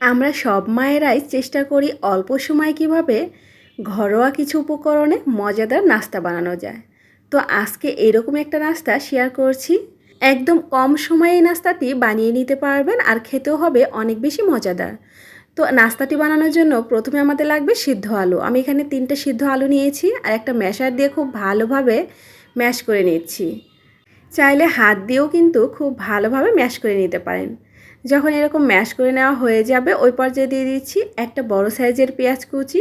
আমরা সব মায়েরাই চেষ্টা করি অল্প সময় কীভাবে ঘরোয়া কিছু উপকরণে মজাদার নাস্তা বানানো যায়। তো আজকে এরকম একটা নাস্তা শেয়ার করছি। একদম কম সময়ে এই নাস্তাটি বানিয়ে নিতে পারবেন আর খেতেও হবে অনেক বেশি মজাদার। তো নাস্তাটি বানানোর জন্য প্রথমে আমাদের লাগবে সিদ্ধ আলু। আমি এখানে তিনটে সিদ্ধ আলু নিয়েছি আর একটা ম্যাশার দিয়ে খুব ভালোভাবে ম্যাশ করে নিচ্ছি। চাইলে হাত দিয়েও কিন্তু খুব ভালোভাবে ম্যাশ করে নিতে পারেন। যখন এরকম ম্যাশ করে নেওয়া হয়ে যাবে, ওই পর্যায়ে দিয়ে দিচ্ছি একটা বড় সাইজের পেঁয়াজ কুচি,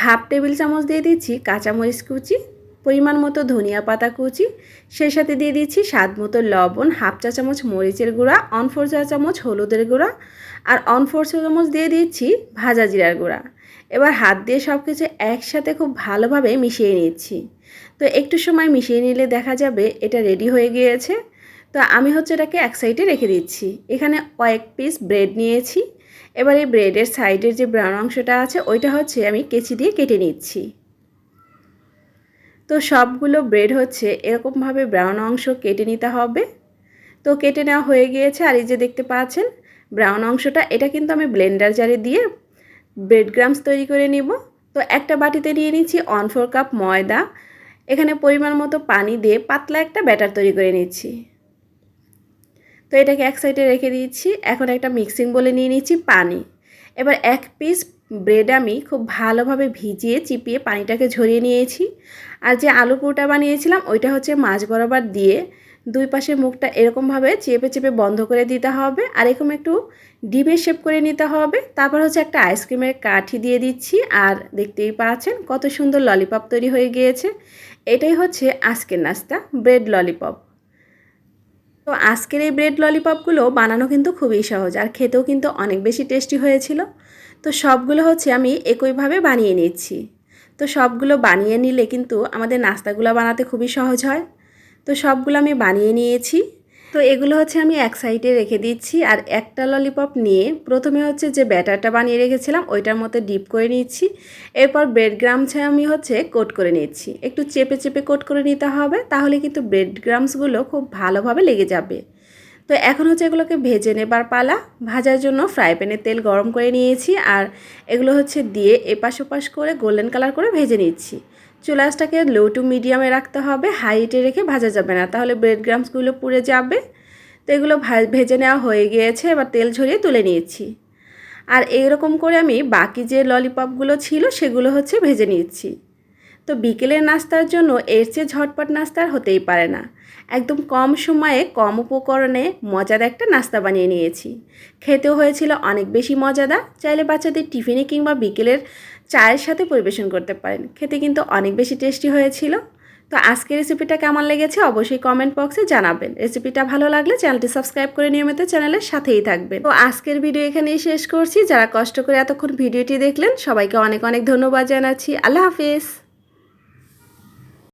হাফ টেবিল চামচ দিয়ে দিচ্ছি কাঁচামরিচ কুচি, পরিমাণ মতো ধনিয়া পাতা কুচি, সেই সাথে দিয়ে দিচ্ছি স্বাদ মতো লবণ, হাফ চা চামচ মরিচের গুঁড়া অন ফোর চা চামচ হলুদের গুঁড়া, আর অন ফোর চা চামচ দিয়ে দিচ্ছি ভাজা জিরার গুঁড়া। এবার হাত দিয়ে সব কিছু একসাথে খুব ভালোভাবে মিশিয়ে নিচ্ছি। তো একটু সময় মিশিয়ে নিলে দেখা যাবে এটা রেডি হয়ে গিয়েছে। তো আমি হচ্ছে এটাকে এক সাইডে রেখে দিচ্ছি। এখানে কয়েক পিস ব্রেড নিয়েছি। এবার এই ব্রেডের সাইডের যে ব্রাউন অংশটা আছে, ওইটা হচ্ছে আমি কেচি দিয়ে কেটে নিচ্ছি। তো সবগুলো ব্রেড হচ্ছে এরকমভাবে ব্রাউন অংশ কেটে নিতে হবে। তো কেটে নেওয়া হয়ে গিয়েছে আর এই যে দেখতে পাচ্ছেন ব্রাউন অংশটা, এটা কিন্তু আমি ব্লেন্ডার জারে দিয়ে ব্রেড গ্রামস তৈরি করে নিব। তো একটা বাটিতে নিয়ে নিচ্ছি ওয়ান ফোর কাপ ময়দা। এখানে পরিমাণ মতো পানি দিয়ে পাতলা একটা ব্যাটার তৈরি করে নিচ্ছি। তো এটাকে এক সাইডে রেখে দিচ্ছি এখন একটা মিক্সিং বলে নিয়ে নিচ্ছি পানি। এবার এক পিস ব্রেড আমি খুব ভালোভাবে ভিজিয়ে চিপিয়ে পানিটাকে ঝরিয়ে নিয়েছি। আর যে আলু পুরোটা বানিয়েছিলাম, ওইটা হচ্ছে মাছ বরাবর দিয়ে দুই পাশে মুখটা এরকমভাবে চেপে চেপে বন্ধ করে দিতে হবে। আর এরকম একটু ডিমের শেপ করে নিতে হবে। তারপর হচ্ছে একটা আইসক্রিমের কাঠি দিয়ে দিচ্ছি। আর দেখতেই পাচ্ছেন কত সুন্দর ললিপপ তৈরি হয়ে গিয়েছে। এটাই হচ্ছে আজকের নাস্তা ব্রেড ললিপপ তো আজকের এই ব্রেড ললিপপগুলো বানানো কিন্তু খুবই সহজ আর খেতেও কিন্তু অনেক বেশি টেস্টি হয়েছিল। তো সবগুলো হচ্ছে আমি একইভাবে বানিয়ে নিচ্ছি। তো সবগুলো বানিয়ে নিলে কিন্তু আমাদের নাস্তাগুলো বানাতে খুবই সহজ হয়। তো সবগুলো আমি বানিয়ে নিয়েছি। তো এগুলো হচ্ছে আমি এক সাইডে রেখে দিচ্ছি আর একটা ললিপপ নিয়ে প্রথমে হচ্ছে যে ব্যাটারটা বানিয়ে রেখেছিলাম, ওইটার মধ্যে ডিপ করে নিচ্ছি। এরপর ব্রেড গ্রামসে আমি হচ্ছে কোট করে নিচ্ছি। একটু চেপে চেপে কোট করে নিতে হবে, তাহলে কিন্তু ব্রেড গ্রামসগুলো খুব ভালোভাবে লেগে যাবে। তো এখন হচ্ছে এগুলোকে ভেজে নেবার পালা। ভাজার জন্য ফ্রাই প্যানে তেল গরম করে নিয়েছি আর এগুলো হচ্ছে দিয়ে এপাশ ওপাশ করে গোল্ডেন কালার করে ভেজে নিচ্ছি। চুলাসটাকে লো টু মিডিয়ামে রাখতে হবে, হাইটে রেখে ভাজা যাবে না। তাহলে ব্রেড গ্রামসগুলো পুড়ে যাবে। তো এগুলো ভেজে নেওয়া হয়ে গিয়েছে, এবার তেল ঝরিয়ে তুলে নিয়েছি। আর এইরকম করে আমি বাকি যে ললিপপগুলো ছিল, সেগুলো হচ্ছে ভেজে নিচ্ছি তো বিকেলের নাস্তার জন্য এর চেয়ে ঝটপট নাস্তার হতেই পারে না। একদম কম সময়ে, কম উপকরণে মজাদার একটা নাস্তা বানিয়ে নিয়েছি। খেতেও হয়েছিল অনেক বেশি মজাদার চাইলে বাচ্চাদের টিফিনে কিংবা বিকেলের চায়ের সাথে পরিবেশন করতে পারেন। খেতে কিন্তু অনেক বেশি টেস্টি হয়েছিল। তো আজকের রেসিপিটা কেমন লেগেছে অবশ্যই কমেন্ট বক্সে জানাবেন। রেসিপিটা ভালো লাগলে চ্যানেলটি সাবস্ক্রাইব করে নিয়মিত চ্যানেলের সাথেই থাকবেন। তো আজকের ভিডিও এখানেই শেষ করছি। যারা কষ্ট করে এতক্ষণ ভিডিওটি দেখলেন, সবাইকে অনেক অনেক ধন্যবাদ জানাচ্ছি। আল্লাহ হাফিজ।